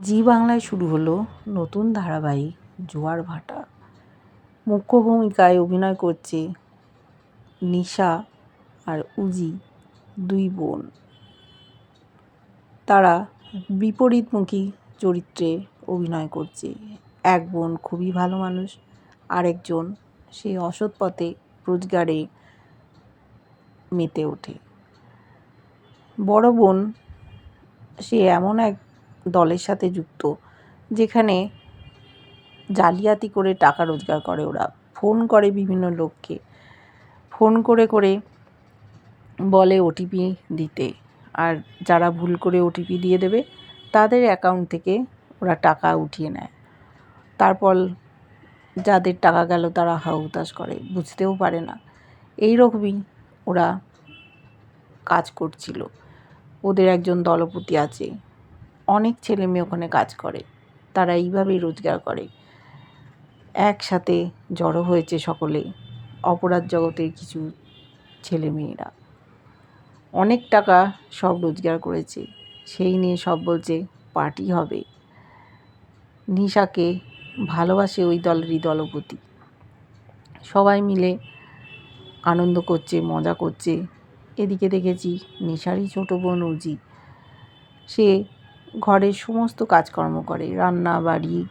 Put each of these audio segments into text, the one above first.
জি বাংলায় শুরু হলো নতুন ধারাবাহিক জোয়ার ভাটা। মুখ্য ভূমিকায় অভিনয় করছে নিশা আর উজি, দুই বোন। তারা বিপরীতমুখী চরিত্রে অভিনয় করছে। এক বোন খুবই ভালো মানুষ আরেকজন সে অসৎ পথে রোজগারে মেতে ওঠে। বড় বোন সে এমন এক দলের সাথে যুক্ত, যেখানে জালিয়াতি করে টাকা রোজগার করে ওরা। ফোন করে বিভিন্ন লোককে। ফোন করে করে বলে ওটিপি দিতে। আর যারা ভুল করে ওটিপি দিয়ে দেবে, তাদের অ্যাকাউন্ট থেকে ওরা টাকা উঠিয়ে নেয়। তারপর যাদের টাকা গেল, তারা হাউতাস করে। বুঝতেও পারে না। এই রকমই ওরা কাজ করছিল। ওদের একজন দলপতি আছে। অনেক ছেলে মেয়ে ওখানে কাজ করে। তারা এইভাবেই রোজগার করে। একসাথে জড়ো হয়েছে সকলে, অপরাধ জগতের কিছু ছেলে মেয়েরা। অনেক টাকা সব রোজগার করেছে। সেই নিয়ে সব বলছে, পার্টি হবে। নিশাকে ভালোবাসে ওই দলেরই দলপতি। সবাই মিলে আনন্দ করছে, মজা করছে। এদিকে দেখেছি নিশারই ছোটো বোন উজি সে ঘরের সমস্ত কাজকর্ম করে। রান্না, বাড়ি,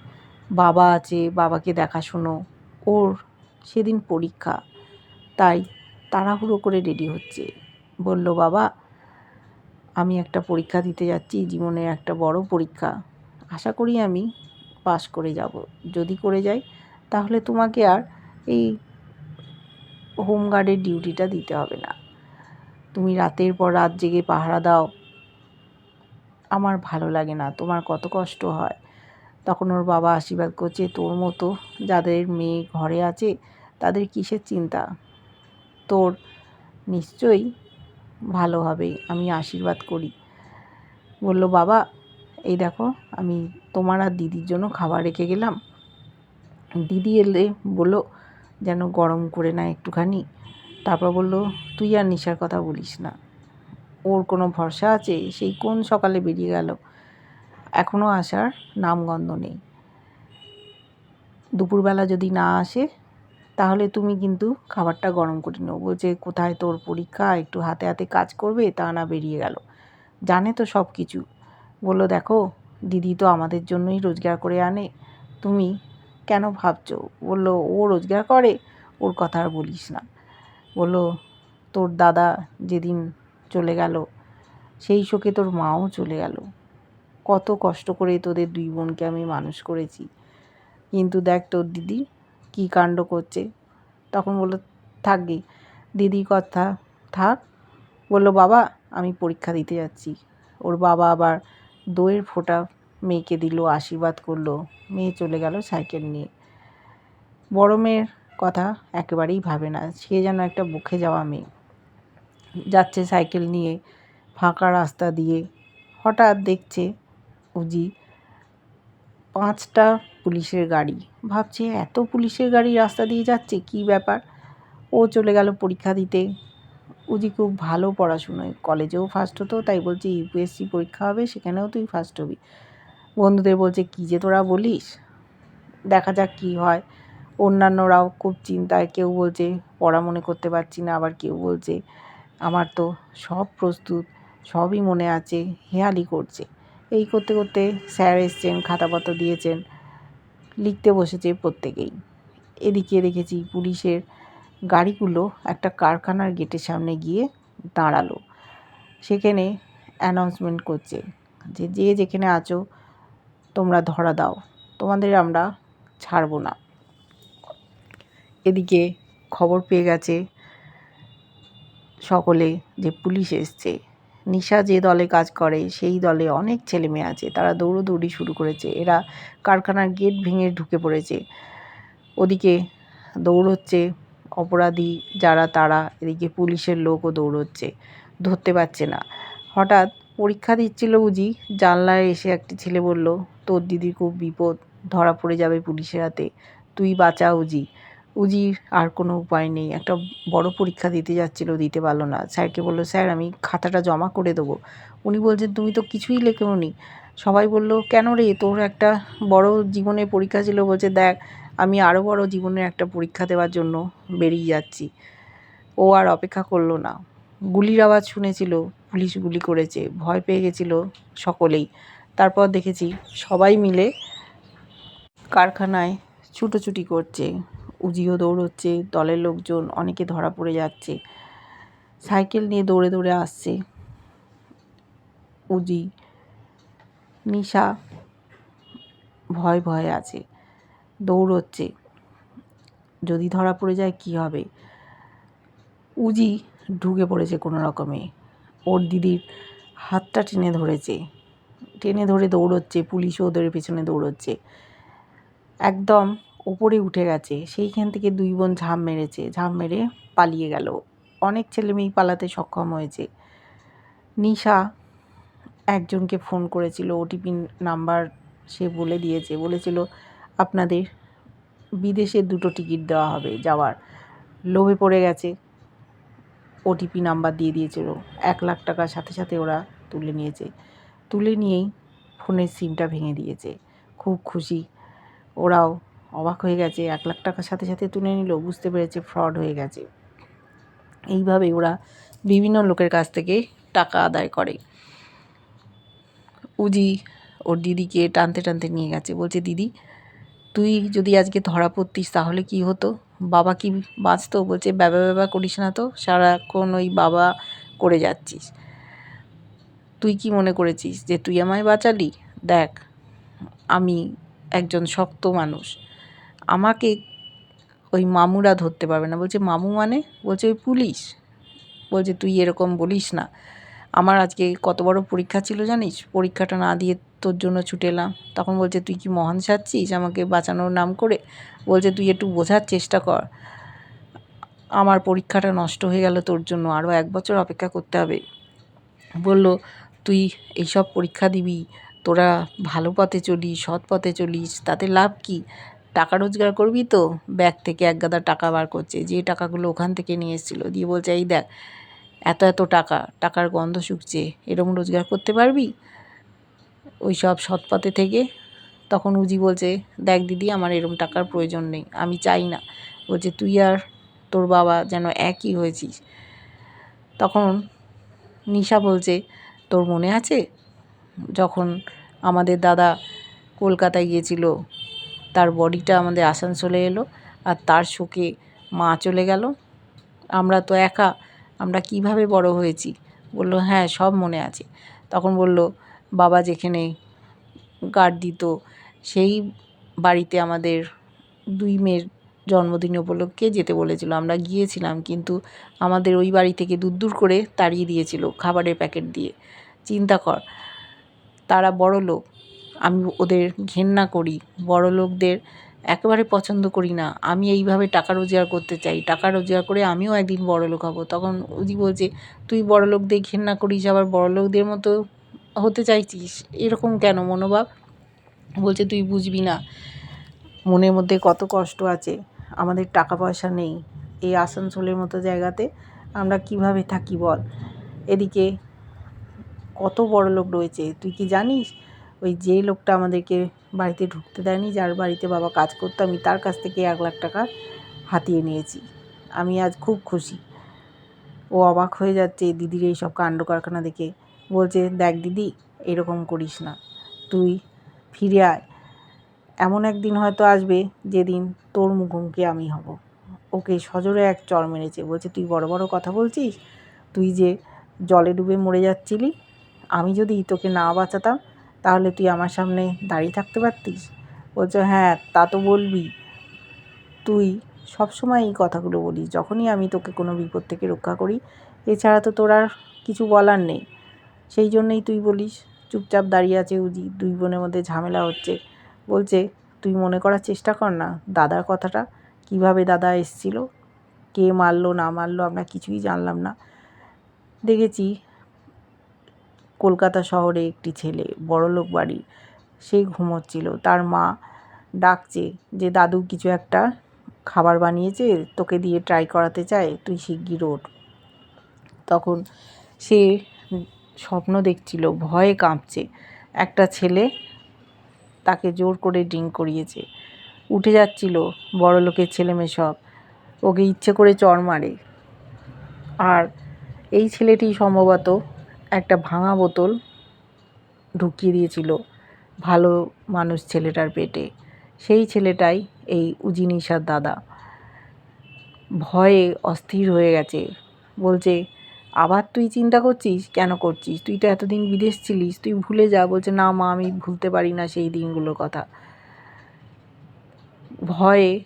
বাবা আছে, বাবাকে দেখাশুনো, ওর সেদিন পরীক্ষা। তাই তাড়াহুড়ো করে রেডি হচ্ছে। বলল, বাবা, আমি একটা পরীক্ষা দিতে যাচ্ছি জীবনের একটা বড় পরীক্ষা। আশা করি আমি পাস করে যাব। যদি করে যাই, তাহলে তোমাকে আর এই হোমগার্ডের ডিউটিটা দিতে হবে না। তুমি রাতের পর রাত জেগে পাহারা দাও আমার ভালো লাগে না, তোমার কত কষ্ট হয়। তখন ওর বাবা আশীর্বাদ করছে, তোর মতো যাদের মেয়ে ঘরে আছে, তাদের কিসের চিন্তা? তোর নিশ্চয়ই ভালো হবে, আমি আশীর্বাদ করি। বলল, বাবা, এই দেখো, আমি তোমার আর দিদির জন্য খাবার রেখে গেলাম। দিদি এলে বলল, যেন গরম করে না একটুখানি। তারপর বলল, তুই আর নিশার কথা বলিস না। ওর কোনো ভরসা আছে? সেই কোন সকালে বেরিয়ে গেল? এখনও আসার নামগন্ধ নেই। দুপুরবেলা যদি না আসে, তাহলে তুমি কিন্তু খাবারটা গরম করে নেও বলছে কোথায় তোর পরীক্ষা? একটু হাতে হাতে কাজ করবে, তা না বেরিয়ে গেল। জানে তো সব কিছু। বলল, দেখো, দিদি তো আমাদের জন্যই রোজগার করে আনে। তুমি কেন ভাবছ? বলল, ও রোজগার করে, ওর কথা আর বলিস না। বলল, তোর দাদা যেদিন চলে গেল। সেই শোকে তোর মাও চলে গেল। কত কষ্ট করে তোদের দুই বোনকে আমি মানুষ করেছি। কিন্তু দেখ তোর দিদি কী কাণ্ড করছে। তখন বলল থাকবি দিদি কথা থাক। বলল, বাবা, আমি পরীক্ষা দিতে যাচ্ছি। ওর বাবা আবার দইয়ের ফোঁটা মেয়েকে দিল, আশীর্বাদ করল। মেয়ে চলে গেল সাইকেল নিয়ে। বড় মেয়ের কথা একেবারেই ভাবে না। সে যেন একটা বুকে যাওয়া মেয়ে। যাচ্ছে সাইকেল নিয়ে ফাঁকা রাস্তা দিয়ে। হঠাৎ দেখছে উজি পাঁচটা পুলিশের গাড়ি। ভাবছে, এত পুলিশের গাড়ি রাস্তা দিয়ে যাচ্ছে? কি ব্যাপার? ও চলে গেল পরীক্ষা দিতে। উজি খুব ভালো পড়াশুনোয়। কলেজেও ফার্স্ট হতো, তাই বলছে ইউপিএসসি পরীক্ষা হবে, সেখানেও তুই ফার্স্ট হবি। বন্ধুদের বলছে, কী যে তোরা বলিস? দেখা যাক কী হয়। অন্যান্যরাও খুব চিন্তায়, কেউ বলছে, পড়া মনে করতে পারছি না। আবার কেউ বলছে আমার তো সব প্রস্তুত, সবই মনে আছে, হেয়ালি করছে। এই করতে করতে স্যার এসছেন, খাতাপত্র দিয়েছেন, লিখতে বসেছে প্রত্যেকেই। এদিকে দেখেছি পুলিশের গাড়িগুলো একটা কারখানার গেটের সামনে গিয়ে দাঁড়াল। সেখানে অ্যানাউন্সমেন্ট করছে যে যে যেখানে আছো, তোমরা ধরা দাও। তোমাদের আমরা ছাড়বো না। এদিকে খবর পেয়ে গেছে সকলে যে পুলিশ এসছে। নিশা যে দলে কাজ করে, সেই দলে অনেক ছেলে মেয়ে আছে। তারা দৌড়োদৌড়ি শুরু করেছে। এরা কারখানার গেট ভেঙে ঢুকে পড়েছে। ওদিকে দৌড়চ্ছে অপরাধী যারা, তারা এদিকে পুলিশের লোকও দৌড়চ্ছে। ধরতে পারছে না। হঠাৎ পরীক্ষা দিচ্ছিল বুঝি। জানলায় এসে একটি ছেলে বলল, তোর দিদির খুব বিপদ। ধরা পড়ে যাবে পুলিশের হাতে। তুই বাঁচা উজি উজির আর কোনো উপায় নেই। একটা বড় পরীক্ষা দিতে যাচ্ছিল, দিতে পারল না। স্যারকে বলল, স্যার, আমি খাতাটা জমা করে দেবো। উনি বলছেন, তুমি তো কিছুই লেখেও লেখোনি। সবাই বলল, কেন রে, তোর একটা বড় জীবনে পরীক্ষা ছিল। বলছে, দেখ, আমি আরও বড় জীবনের একটা পরীক্ষা দেওয়ার জন্য বেরিয়ে যাচ্ছি। ও আর অপেক্ষা করল না। গুলির আওয়াজ শুনেছিল, পুলিশ গুলি করেছে, ভয় পেয়ে গেছিল সকলেই। তারপর দেখেছি, সবাই মিলে কারখানায় ছুটোছুটি করছে। উজিও দৌড়চ্ছে, দলের লোকজন অনেকে ধরা পড়ে যাচ্ছে। সাইকেল নিয়ে দৌড়ে দৌড়ে আসছে উজি। নিশা ভয় ভয়ে আছে, দৌড়চ্ছে। যদি ধরা পড়ে যায় কি হবে? উজি ঢুকে পড়েছে কোনো রকমে। ওর দিদির হাতটা টেনে ধরেছে, টেনে ধরে দৌড়চ্ছে, পুলিশও ওদের পেছনে দৌড়চ্ছে। একদম ওপরে উঠে গেছে। সেইখান থেকে দুই বোন ঝাঁপ মেরেছে। ঝাঁপ মেরে পালিয়ে গেল। অনেক ছেলে মেয়েই পালাতে সক্ষম হয়েছে। নিশা একজনকে ফোন করেছিল। ওটিপি নাম্বার সে বলে দিয়েছে। বলেছিল, আপনাদের বিদেশে দুটো টিকিট দেওয়া হবে যাওয়ার। লোভে পড়ে গেছে। ওটিপি নাম্বার দিয়ে দিয়েছিল। এক লাখ টাকার সাথে সাথে ওরা তুলে নিয়েছে। তুলে নিয়েই ফোনের সিমটা ভেঙে দিয়েছে। খুব খুশি। ওরাও অবাক হয়ে গেছে, এক লাখ টাকার সাথে সাথে তুলে নিল, বুঝতে পেরেছে ফ্রড হয়ে গেছে। এইভাবে ওরা বিভিন্ন লোকের কাছ থেকে টাকা আদায় করে। উজি ওর দিদিকে টানতে টানতে নিয়ে গেছে, বলছে, দিদি, তুই যদি আজকে ধরা পড়তিস তাহলে কি হতো? বাবা কি বাঁচতো? বলছে ব্যাবা ব্যাবা করিস না তো, সারাক্ষণ ওই বাবা করে যাচ্ছিস। তুই কি মনে করেছিস যে তুই আমায় বাঁচালি? দেখ, আমি একজন শক্ত মানুষ। আমাকে ওই মামুরা ধরতে পারবে না। বলছে, মামু মানে? বলছে, ওই পুলিশ। বলছে, তুই এরকম বলিস না। আমার আজকে কত বড় পরীক্ষা ছিল জানিস? পরীক্ষাটা না দিয়ে তোর জন্য ছুটে এলাম। তখন বলছে, তুই কি মহান সাজছিস আমাকে বাঁচানোর নাম করে? বলছে, তুই একটু বোঝার চেষ্টা কর। আমার পরীক্ষাটা নষ্ট হয়ে গেল তোর জন্য, আরও এক বছর অপেক্ষা করতে হবে। বলল, তুই এইসব পরীক্ষা দিবি, তোরা ভালো পথে চলিস, সৎ পথে চলিস, তাতে লাভ কি? টাকা রোজগার করবি তো? ব্যাগ থেকে এক গাদা টাকা বার করছে। যে টাকাগুলো ওখান থেকে নিয়ে এসেছিল। দিয়ে বলছে, এই দেখ, এত এত টাকা, টাকার গন্ধ শুকছে, এরকম রোজগার করতে পারবি? ওই সব সৎ পথে থেকে তখন উজি বলছে, দেখ দিদি, আমার এরম টাকার প্রয়োজন নেই, আমি চাই না। বলছে, তুই আর তোর বাবা যেন একই হয়েছিস। তখন নিশা বলছে, তোর মনে আছে? যখন আমাদের দাদা কলকাতায় গিয়েছিল তার বডিটা আমাদের আসানসোলে এলো আর তার শোকে মা চলে গেল। আমরা তো একা, আমরা কীভাবে বড় হয়েছি? বলল হ্যাঁ সব মনে আছে। তখন বলল, বাবা যেখানে গার্ড দিত, সেই বাড়িতে আমাদের দুই মেয়ের জন্মদিন উপলক্ষে যেতে বলেছিল। আমরা গিয়েছিলাম, কিন্তু আমাদের ওই বাড়ি থেকে দূর দূর করে তাড়িয়ে দিয়েছিল খাবারের প্যাকেট দিয়ে। চিন্তা কর, তারা বড় লোক আমি ওদের ঘেন্না করি বড় লোকদের একেবারে পছন্দ করি না। আমি এইভাবে টাকা রোজগার করতে চাই, টাকা রোজগার করে আমিও একদিন বড় লোক হব। তখন উজি বলছে, তুই বড় লোকদের ঘেন্না করিস, আবার বড় লোকদের মতো হতে চাইছিস? এরকম কেন মনোভাব? বলছে, তুই বুঝবি না, মনের মধ্যে কত কষ্ট আছে, আমাদের টাকা পয়সা নেই, এই আসানসোলের মতো জায়গাতে আমরা কীভাবে থাকি বল? এদিকে কত বড় লোক রয়েছে, তুই কি জানিস? ওই যে লোকটা আমাদেরকে বাড়িতে ঢুকতে দেয়নি, যার বাড়িতে বাবা কাজ করতো, আমি তার কাছ থেকে এক লাখ টাকা হাতিয়ে নিয়েছি। আমি আজ খুব খুশি। ও অবাক হয়ে যাচ্ছে দিদির এই সব কাণ্ড কারখানা দেখে। বলছে, দেখ দিদি, এরকম করিস না। তুই ফিরে আয়। এমন একদিন হয়তো আসবে যেদিন তোর মুখোমুখি আমি হব। ওকে সজোরে এক চর মেরেছে। বলছে, তুই বড় বড় কথা বলছিস? তুই যে জলে ডুবে মরে যাচ্ছিলি, আমি যদি তোকে না বাঁচাতাম তাহলে তুই আমার সামনে দাঁড়িয়ে থাকতে পারতিস? বলছে হ্যাঁ তা তো বলবি। তুই সবসময় এই কথাগুলো বলিস। যখনই আমি তোকে কোনো বিপদ থেকে রক্ষা করি, এছাড়া তো তোর আর কিছু বলার নেই। সেই জন্যই তুই বলিস, চুপচাপ দাঁড়িয়ে আছে উজি। দুই বোনের মধ্যে ঝামেলা হচ্ছে। বলছে, তুই মনে করার চেষ্টা কর না, দাদার কথাটা। কীভাবে দাদা এসছিল? কে মারলো, না মারলো, আমরা কিছুই জানলাম না। দেখেছি কলকাতা শহরে একটি ছেলে, বড়লোক বাড়ি, সে ঘুমোচ্ছিল। তার মা ডাকছে যে, দাদু, কিছু একটা খাবার বানিয়েছে? তোকে দিয়ে ট্রাই করাতে চায় তুই শিগগির ওঠ। তখন সে স্বপ্ন দেখছিল, ভয়ে কাঁপছে। একটা ছেলে তাকে জোর করে ড্রিঙ্ক করিয়েছে। উঠে যাচ্ছিল বড় লোকের ছেলে মেয়ে সব। ওকে ইচ্ছে করে চড় মারে। আর এই ছেলেটি সম্ভবত একটা ভাঙা বোতল ঢুকিয়ে দিয়েছিল ভালো মানুষ ছেলেটার পেটে। সেই ছেলেটাই এই উজিনিসার দাদা। ভয়ে অস্থির হয়ে গেছে। বলছে, আবার তুই চিন্তা করছিস? কেন করছিস? তুই তো এতদিন বিদেশ ছিলিস, তুই ভুলে যা। বলছে, না মা, আমি ভুলতে পারি না সেই দিনগুলোর কথা। ভয়ে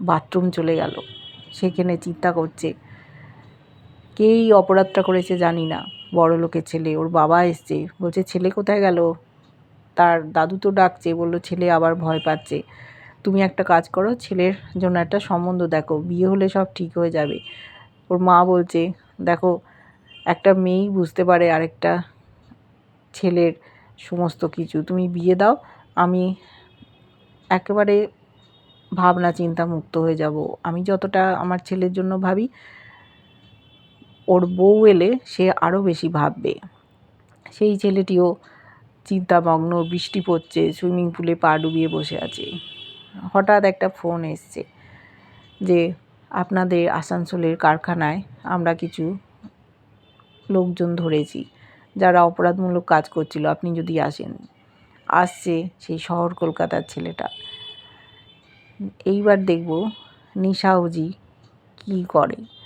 বাথরুম চলে গেল। সেখানে চিন্তা করছে কে এই অপরাধটা করেছে জানি না। বড় লোকের ছেলে, ওর বাবা এসছে। বলছে, ছেলে কোথায় গেল? তার দাদু তো ডাকছে। বলল, ছেলে আবার ভয় পাচ্ছে। তুমি একটা কাজ করো, ছেলের জন্য একটা সম্বন্ধ দেখো। বিয়ে হলে সব ঠিক হয়ে যাবে। ওর মা বলছে, দেখো, একটা মেয়েই বুঝতে পারে আরেকটা ছেলের সমস্ত কিছু। তুমি বিয়ে দাও, আমি একেবারে ভাবনা চিন্তা মুক্ত হয়ে যাব। আমি যতটা আমার ছেলের জন্য ভাবি ওর বউ এলে সে আরও বেশি ভাববে। সেই ছেলেটিও চিন্তামগ্ন, বৃষ্টি পড়ছে, সুইমিং পুলে পা ডুবিয়ে বসে আছে। হঠাৎ একটা ফোন এসছে যে, আপনাদের আসানসোলের কারখানায় আমরা কিছু লোকজন ধরেছি, যারা অপরাধমূলক কাজ করছিল, আপনি যদি আসেন। আসছে সেই শহর কলকাতার ছেলেটা। এইবার দেখব নিশাউজি কী করে।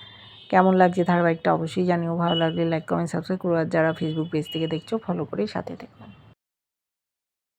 কেমন লাগছে ধারাবাহিকটা অবশ্যই জানিও, ভালো লাগলে লাইক কমেন্ট সাবস্ক্রাইব করো। আর যারা ফেসবুক পেজ থেকে দেখছ ফলো করে সাথে থেকো।